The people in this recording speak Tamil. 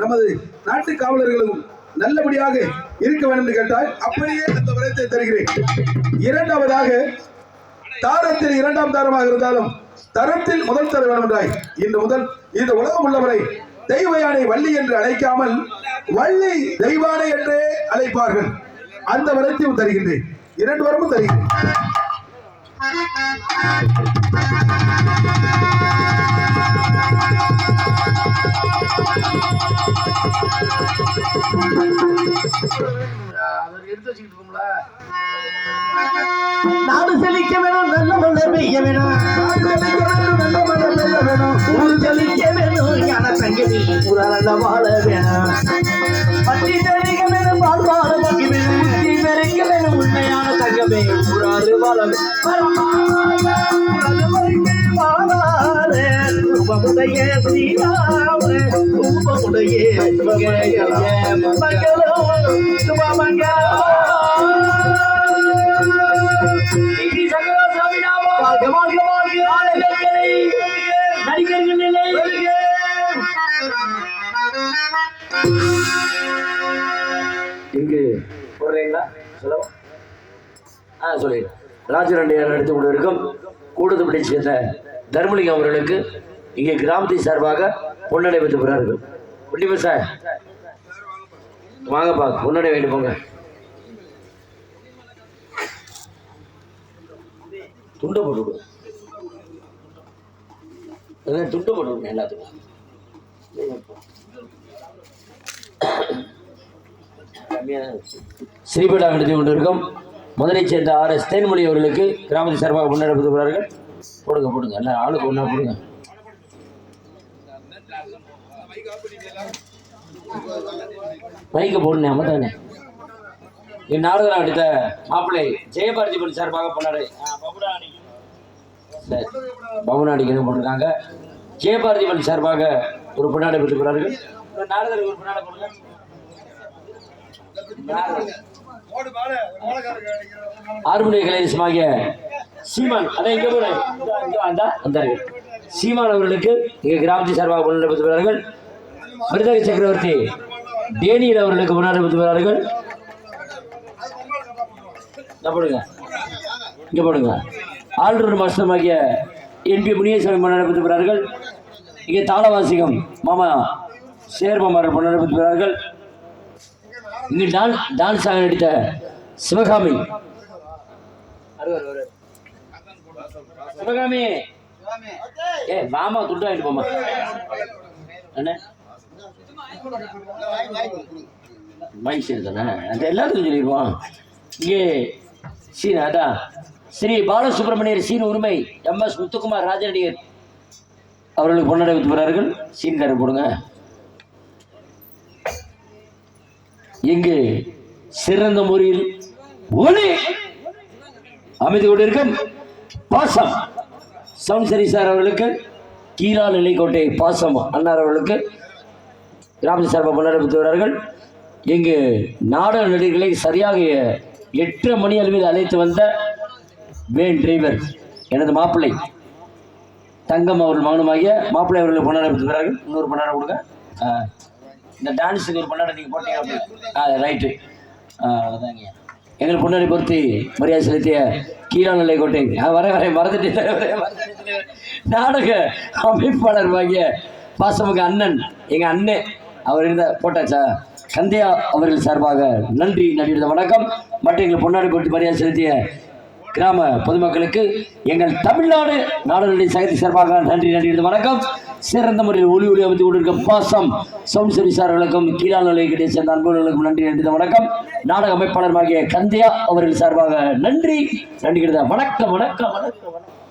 நமது நாட்டு காவலர்களும் நல்லபடியாக இருக்க வேண்டும் என்று கேட்டால் அப்படியே அந்த விடயத்தை தருகிறேன். இரண்டாவதாக தாரத்தில் இரண்டாம் தாரமாக இருந்தாலும் தரத்தில் முதல் தர வேண்டும் என்றாய் இன்று முதல் இந்த உலகம் உள்ளவரை தெய்வ யானை வள்ளி என்று அழைக்காமல் வள்ளி தெய்வானை என்றே அழைப்பார்கள். அந்த வரத்தையும் தருகின்றேன். இரண்டு வரமும் தருகிறேன். நாடு செழிக்க வேணும் நல்ல மழை பெய்ய வேணும் நல்ல மழை பெய்ய வேணும். ஊர் செழிக்க வேணும் ஞான தங்கி ஊர நல்ல வாழ வேணும். பட்டி தெளிக்க வேணும் பால் வாழ பங்கி வேணும். பட்டி பெருக்க வேணும் உண்மையான தங்கமே ஊராறு வாழ ரூபமுடைய ஸ்ரீராம ரூபமுடைய மங்களம் சுபமங்கலம் வாழ்க, வாழ்க, வாழ்க. இங்கு போடுறீங்களா சொல்லவா ஆ சொல்லிடுறேன் ராஜரண்டையார் நடத்தி கொண்டிருக்கும் கூடுதப்படி சேர்ந்த தர்மலிங்கம் அவர்களுக்கு இங்கே கிராமத்தை சார்பாக பொன்னடை வைத்து போகிறார்கள் கண்டிப்பா சார் வாங்கப்பா முன்னாடி வேண்டி போங்க. துண்டை போட்டு விடுங்க அதான் துண்டை போட்டு விடுங்க எல்லாத்துக்கும். ஸ்ரீபீடா நடத்தி கொண்டிருக்கும் மதுரை சேர்ந்த ஆர் எஸ் தேன்மொழி அவர்களுக்கு கிராமத்தை சார்பாக முன்னெடுப்பதுகிறார்கள் போடுங்க போடுங்க. எல்லாம் ஆளுக்கு ஒன்றா போடுங்க. மைக்க போடணும் அம்மதானே என் நாடகம் அடித்த மாப்பிள்ளை ஜெயபாரதிபன் சார்பாக பண்ணாரு சரி பவனாடிக்கு போட்டிருக்காங்க? ஜெயபாரதிபன் சார்பாக ஒரு பொன்னாடை பெற்றுக்கிறார்கள் நாடகருக்கு ஒரு பொன்னாடை போடுங்க. ஆறுமுடைய கலைஞமாகிய சீமான் அதான் எங்கே போன வந்தார்கள். சீமான் அவர்களுக்கு எங்கள் கிராமத்தை சார்பாக முன்னெடுப்பதுகிறார்கள் மிருதக சக்கரவர்த்தி டேனியல் அவர்களுக்கு முன்னெடுப்பதுகிறார்கள் இங்க போடுங்க. இங்க போடுங்க. ஆளுநர் மாஸ்டமாகிய என்பி முனியசாமி முன்னெடுப்பதுகிறார்கள் இங்கே தாளவாசிகம் மாமா சேர்மாமர் முன்னெடுப்பதுகிறார்கள் இங்கே டான் டான்ஸ் நடித்த சிவகாமி. சிவகாமி. ஏ மாமா துண்டாயிட்டு போமா என்ன? மைக் சரி தானே அது எல்லாத்துக்கும் சொல்லிடுவோம். இங்கே சீன் அதான் ஸ்ரீ பாலசுப்ரமணியர் சீன் உரிமை எம் எஸ் முத்துக்குமார் ராஜநடிகர் அவர்களுக்கு பொன்னடை வைத்துகிறார்கள் சீன்காரர் போடுங்க. இங்கு சிறந்த முறையில் ஒளி அமைதி கொண்டிருக்க பாசம். சவுன்சரி சார் அவர்களுக்கு கீழா நிலைக்கோட்டை பாசம் அன்னார் அவர்களுக்கு கிராம சார்பாக வருவார்கள் இங்கு நாடக நடிகர்களை சரியாக எட்டு மணி அளவில் அழைத்து வந்த வேன் டிரைவர் எனது மாப்பிள்ளை தங்கம் அவர்கள் மகனுமாகிய மாப்பிள்ளை அவர்கள் கொண்டாடப்படுகிறார்கள் இன்னொரு கொண்டாட கொடுங்க. ஆ. இந்த டான்ஸுக்கு ஒரு கொண்டாட நீங்கள் போட்டீங்க அப்படி. ஆ ரைட்டு. ஆ அதாங்க எங்கள் பொண்ணரை பொறுத்து மரியாதை செலுத்திய கீழாநிலை கோட்டை. நான் வர வரேன், மறந்துட்டேன். நாடக அமைப்பாளர் வாங்கிய பாசமுக அண்ணன் எங்கள் அண்ணன் அவர் இருந்த போட்டாச்சா? சந்தியா அவர்கள் சார்பாக நன்றி நன்றி வணக்கம். மற்றும் எங்கள் பொன்னாடி பொறுத்து மரியாதை செலுத்திய கிராம பொதுமக்களுக்கு எங்கள் தமிழ்நாடு நாடுகளுடைய சகதி சார்பாக நன்றி நன்றி வணக்கம். சிறந்த முறையில் ஒளி ஒளி அமைத்து கொண்டிருக்கும் பாசம் சவுண்ட் சர்வீஸ் அவர்களுக்கும் கீழான நிலையத்தை சேர்ந்த அன்பர்களுக்கும் நன்றி நடித்த வணக்கம். நாடக அமைப்பாளர் ஆகிய கந்தியா அவர்கள் சார்பாக நன்றி நன்றி வணக்கம் வணக்கம் வணக்கம் வணக்கம்.